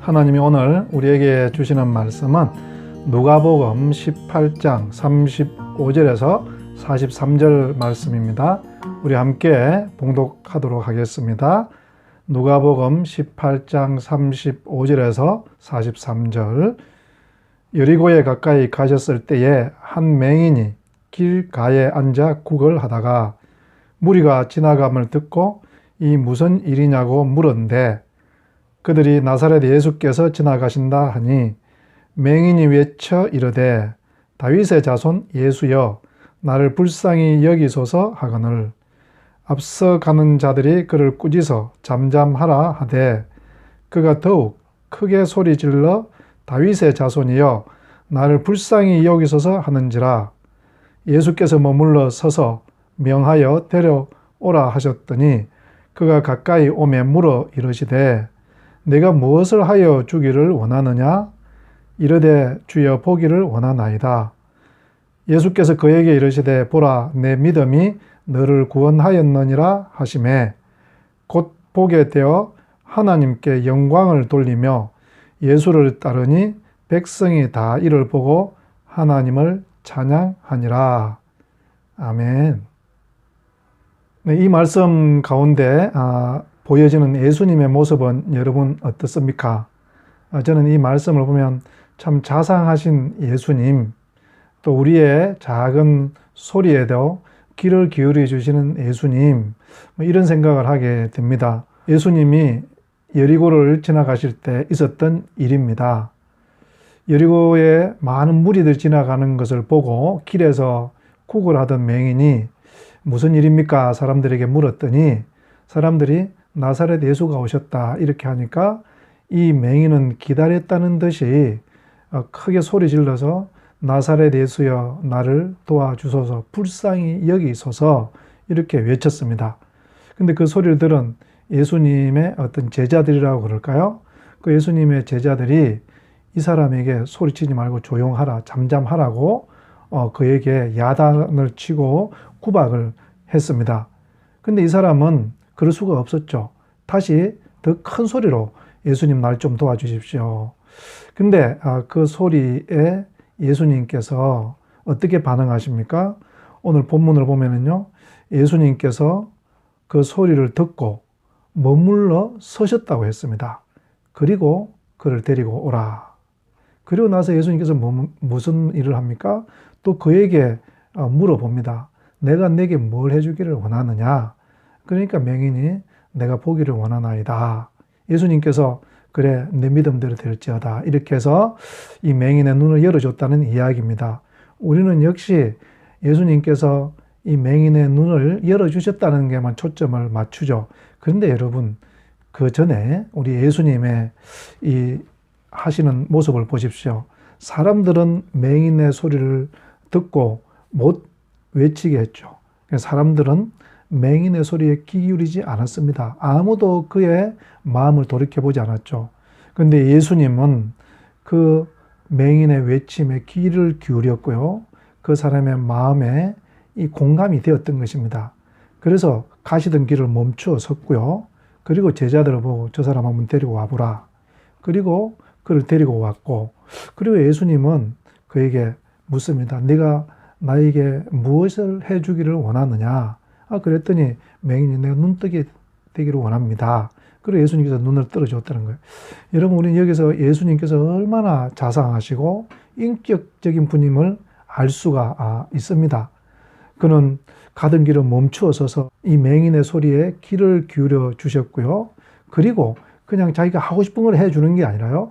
하나님이 오늘 우리에게 주시는 말씀은 누가복음 18장 35절에서 43절 말씀입니다. 우리 함께 봉독하도록 하겠습니다. 누가복음 18장 35절에서 43절 여리고에 가까이 가셨을 때에 한 맹인이 길가에 앉아 구걸하다가 무리가 지나감을 듣고 이 무슨 일이냐고 물었는데 그들이 나사렛 예수께서 지나가신다 하니 맹인이 외쳐 이르되 다윗의 자손 예수여 나를 불쌍히 여기소서 하거늘. 앞서 가는 자들이 그를 꾸짖어 잠잠하라 하되 그가 더욱 크게 소리 질러 다윗의 자손이여 나를 불쌍히 여기소서 하는지라. 예수께서 머물러 서서 명하여 데려오라 하셨더니 그가 가까이 오매 물어 이르시되 내가 무엇을 하여 주기를 원하느냐 이르되 주여 보기를 원하나이다 예수께서 그에게 이르시되 보라 내 믿음이 너를 구원하였느니라 하심에 곧 보게 되어 하나님께 영광을 돌리며 예수를 따르니 백성이 다 이를 보고 하나님을 찬양하니라. 아멘. 네, 이 말씀 가운데 아, 보여지는 예수님의 모습은 여러분 어떻습니까? 아, 저는 이 말씀을 보면 참 자상하신 예수님, 또 우리의 작은 소리에도 귀를 기울여 주시는 예수님, 뭐 이런 생각을 하게 됩니다. 예수님이 여리고를 지나가실 때 있었던 일입니다. 여리고에 많은 무리들 지나가는 것을 보고 길에서 구걸하던 맹인이 무슨 일입니까? 사람들에게 물었더니 사람들이 나사렛 예수가 오셨다 이렇게 하니까 이 맹인은 기다렸다는 듯이 어, 크게 소리 질러서 나사렛 예수여 나를 도와주소서 불쌍히 여기소서 이렇게 외쳤습니다. 근데 그 소리를 들은 예수님의 어떤 제자들이라고 그럴까요? 그 예수님의 제자들이 이 사람에게 소리치지 말고 조용하라, 잠잠하라고 어, 그에게 야단을 치고 구박을 했습니다. 근데 이 사람은 그럴 수가 없었죠. 다시 더 큰 소리로 예수님 날 좀 도와주십시오. 근데 아, 그 소리에 예수님께서 어떻게 반응하십니까? 오늘 본문을 보면은요, 예수님께서 그 소리를 듣고 머물러 서셨다고 했습니다. 그리고 그를 데리고 오라. 그리고 나서 예수님께서 뭐, 무슨 일을 합니까? 또 그에게 어, 물어봅니다. 내가 내게 뭘 해주기를 원하느냐? 그러니까 맹인이 내가 보기를 원하나이다. 예수님께서 그래 내 믿음대로 될지어다. 이렇게 해서 이 맹인의 눈을 열어줬다는 이야기입니다. 우리는 역시 예수님께서 이 맹인의 눈을 열어주셨다는 게만 초점을 맞추죠. 그런데 여러분, 그 전에 우리 예수님의 이 하시는 모습을 보십시오. 사람들은 맹인의 소리를 듣고 못 외치게 했죠. 사람들은 맹인의 소리에 귀 기울이지 않았습니다. 아무도 그의 마음을 돌이켜보지 않았죠. 근데 예수님은 그 맹인의 외침에 귀를 기울였고요. 그 사람의 마음에 이 공감이 되었던 것입니다. 그래서 가시던 길을 멈추어 섰고요. 그리고 제자들을 보고 저 사람 한번 데리고 와보라. 그리고 그를 데리고 왔고, 그리고 예수님은 그에게 묻습니다. 네가 나에게 무엇을 해주기를 원하느냐? 아, 그랬더니 맹인이 내가 눈뜨게 되기를 원합니다. 그리고 예수님께서 눈을 떨어줬다는 거예요. 여러분, 우리는 여기서 예수님께서 얼마나 자상하시고 인격적인 분임을 알 수가 아, 있습니다. 그는 가던 길을 멈추어 서서 이 맹인의 소리에 귀를 기울여 주셨고요. 그리고 그냥 자기가 하고 싶은 걸 해주는 게 아니라요.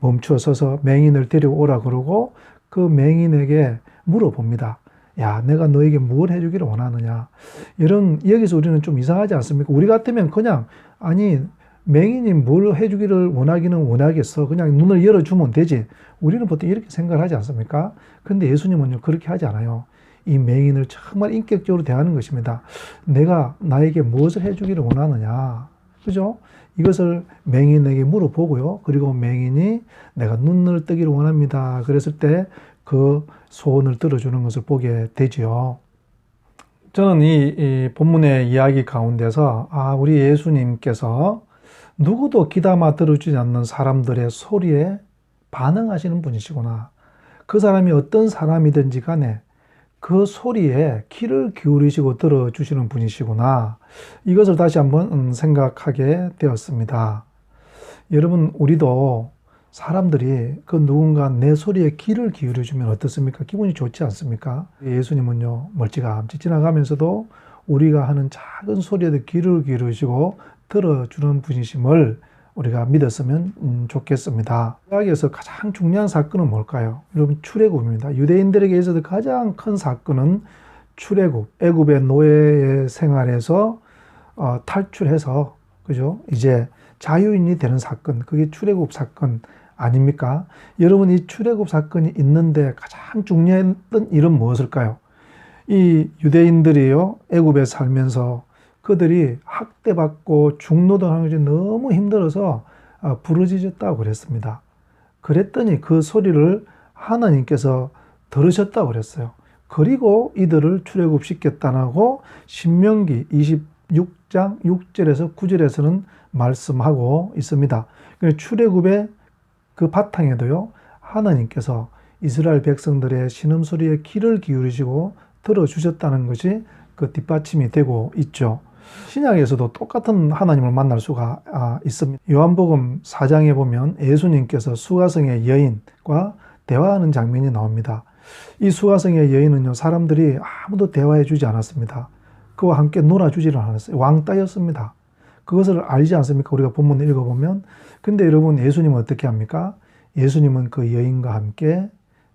멈추어 서서 맹인을 데려오라 그러고 그 맹인에게 물어봅니다. 야, 내가 너에게 무엇 해주기를 원하느냐. 이런, 여기서 우리는 좀 이상하지 않습니까? 우리 같으면 그냥, 아니, 맹인이 뭘 해주기를 원하기는 원하겠어. 그냥 눈을 열어주면 되지. 우리는 보통 이렇게 생각을 하지 않습니까? 근데 예수님은요, 그렇게 하지 않아요. 이 맹인을 정말 인격적으로 대하는 것입니다. 내가 나에게 무엇을 해주기를 원하느냐. 그죠? 이것을 맹인에게 물어보고요. 그리고 맹인이 내가 눈을 뜨기를 원합니다. 그랬을 때 그 소원을 들어주는 것을 보게 되지요. 저는 이, 이 본문의 이야기 가운데서 아, 우리 예수님께서 누구도 귀담아 들어주지 않는 사람들의 소리에 반응하시는 분이시구나. 그 사람이 어떤 사람이든지 간에 그 소리에 귀를 기울이시고 들어주시는 분이시구나. 이것을 다시 한번 음, 생각하게 되었습니다. 여러분, 우리도 사람들이 그 누군가 내 소리에 귀를 기울여주면 어떻습니까? 기분이 좋지 않습니까? 예수님은요, 멀찌감치 지나가면서도 우리가 하는 작은 소리에도 귀를 기울이시고 들어주는 분이심을 우리가 믿었으면 음, 좋겠습니다. 여기에서 가장 중요한 사건은 뭘까요? 여러분 출애굽입니다. 유대인들에게 있어서 가장 큰 사건은 출애굽, 애굽의 노예 생활에서 어, 탈출해서 그죠? 이제 자유인이 되는 사건, 그게 출애굽 사건 아닙니까? 여러분 이 출애굽 사건이 있는데 가장 중요했던 일은 무엇일까요? 이 유대인들이요 애굽에 살면서 그들이 학대받고 중노동하는 것이 너무 힘들어서 아, 부르짖었다고 그랬습니다. 그랬더니 그 소리를 하나님께서 들으셨다고 그랬어요. 그리고 이들을 출애굽시켰다고 신명기 26장 6절에서 9절에서는 말씀하고 있습니다. 출애굽의 그 바탕에도요 하나님께서 이스라엘 백성들의 신음소리에 귀를 기울이시고 들어주셨다는 것이 그 뒷받침이 되고 있죠. 신약에서도 똑같은 하나님을 만날 수가 아, 있습니다. 요한복음 4장에 보면 예수님께서 수가성의 여인과 대화하는 장면이 나옵니다. 이 수가성의 여인은요, 사람들이 아무도 대화해 주지 않았습니다. 그와 함께 놀아주지를 않았어요. 왕따였습니다. 그것을 알지 않습니까? 우리가 본문을 읽어보면. 근데 여러분, 예수님은 어떻게 합니까? 예수님은 그 여인과 함께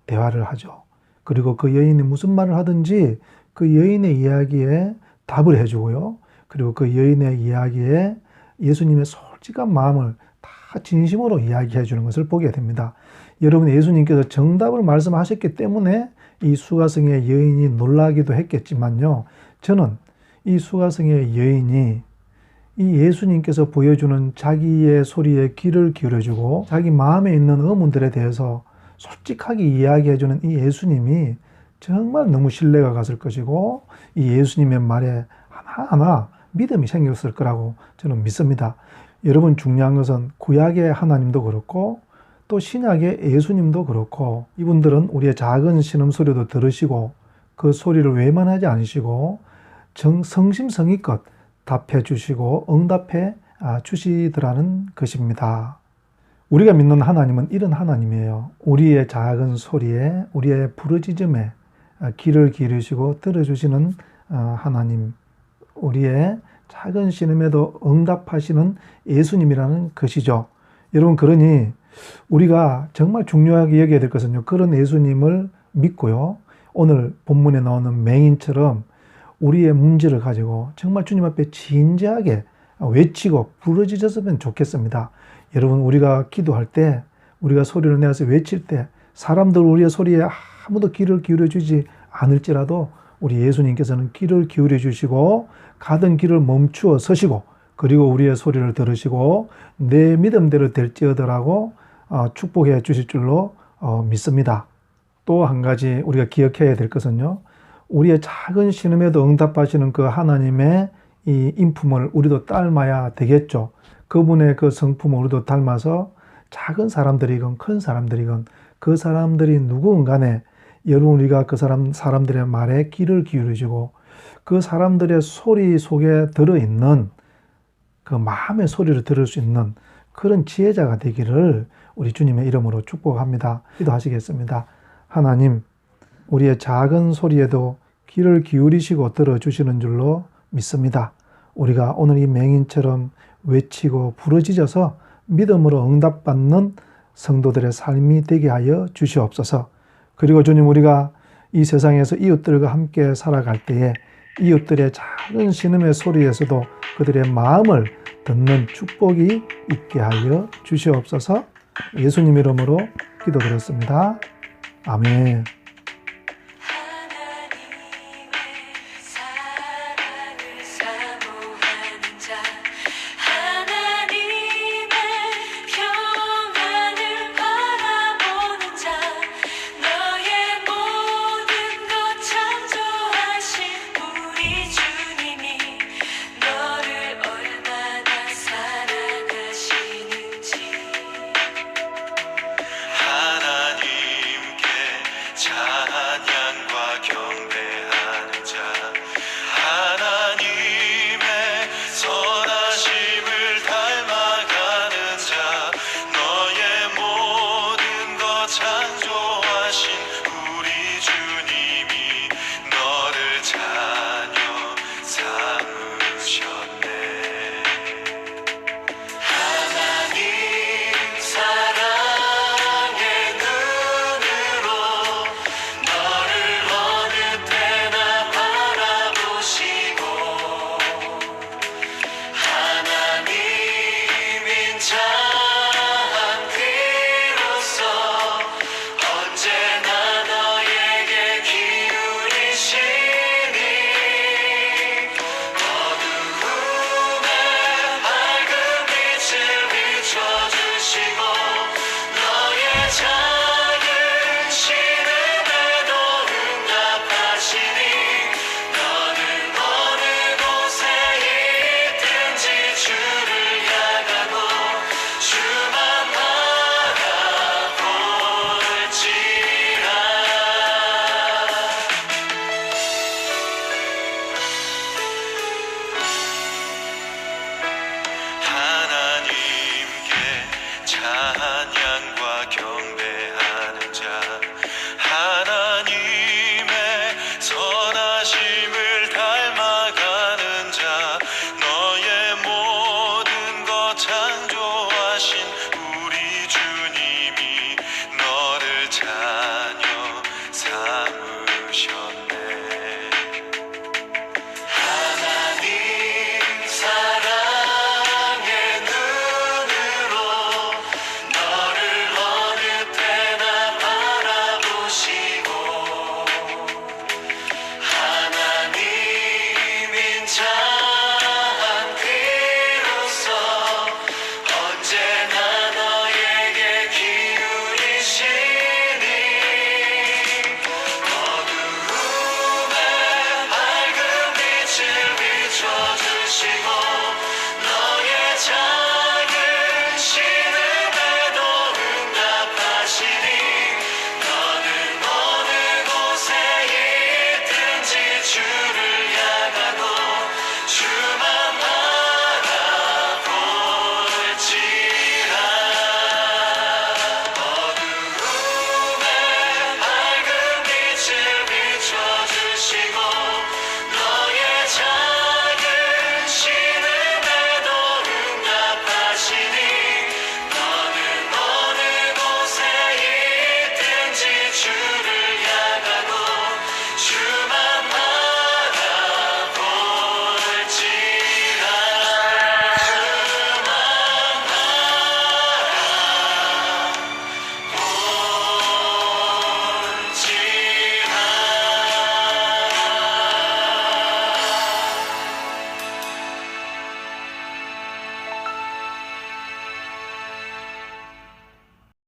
대화를 하죠. 그리고 그 여인이 무슨 말을 하든지 그 여인의 이야기에 답을 해주고요. 그리고 그 여인의 이야기에 예수님의 솔직한 마음을 다 진심으로 이야기해 주는 것을 보게 됩니다. 여러분 예수님께서 정답을 말씀하셨기 때문에 이 수가성의 여인이 놀라기도 했겠지만요. 저는 이 수가성의 여인이 이 예수님께서 보여주는 자기의 소리에 귀를 기울여주고 자기 마음에 있는 의문들에 대해서 솔직하게 이야기해주는 이 예수님이 정말 너무 신뢰가 갔을 것이고 이 예수님의 말에 하나하나 믿음이 생겼을 거라고 저는 믿습니다. 여러분 중요한 것은 구약의 하나님도 그렇고 또 신약의 예수님도 그렇고 이분들은 우리의 작은 신음 소리도 들으시고 그 소리를 외면하지 않으시고 정, 성심성의껏 답해 주시고 응답해 아, 주시더라는 것입니다. 우리가 믿는 하나님은 이런 하나님이에요. 우리의 작은 소리에, 우리의 부르짖음에 귀를 기르시고 들어주시는 어, 하나님. 우리의 작은 신음에도 응답하시는 예수님이라는 것이죠. 여러분, 그러니 우리가 정말 중요하게 여겨야 될 것은요. 그런 예수님을 믿고요. 오늘 본문에 나오는 맹인처럼 우리의 문제를 가지고 정말 주님 앞에 진지하게 외치고 부르짖었으면 좋겠습니다. 여러분, 우리가 기도할 때, 우리가 소리를 내서 외칠 때, 사람들 우리의 소리에 아무도 귀를 기울여 주지 않을지라도 우리 예수님께서는 귀를 기울여 주시고 가던 길을 멈추어 서시고 그리고 우리의 소리를 들으시고 내 믿음대로 될지어더라고 어, 축복해 주실 줄로 어, 믿습니다. 또 한 가지 우리가 기억해야 될 것은요. 우리의 작은 신음에도 응답하시는 그 하나님의 이 인품을 우리도 닮아야 되겠죠. 그분의 그 성품을 우리도 닮아서 작은 사람들이건 큰 사람들이건 그 사람들이 누구건 간에 여러분 우리가 그 사람 사람들의 말에 귀를 기울이고 그 사람들의 소리 속에 들어 있는 그 마음의 소리를 들을 수 있는 그런 지혜자가 되기를 우리 주님의 이름으로 축복합니다. 기도하시겠습니다. 하나님, 우리의 작은 소리에도 귀를 기울이시고 들어주시는 줄로 믿습니다. 우리가 오늘 이 맹인처럼 외치고 부르짖어서 믿음으로 응답받는 성도들의 삶이 되게 하여 주시옵소서. 그리고 주님 우리가 이 세상에서 이웃들과 함께 살아갈 때에 이웃들의 작은 신음의 소리에서도 그들의 마음을 듣는 축복이 있게 하여 주시옵소서 예수님 이름으로 기도드렸습니다. 아멘.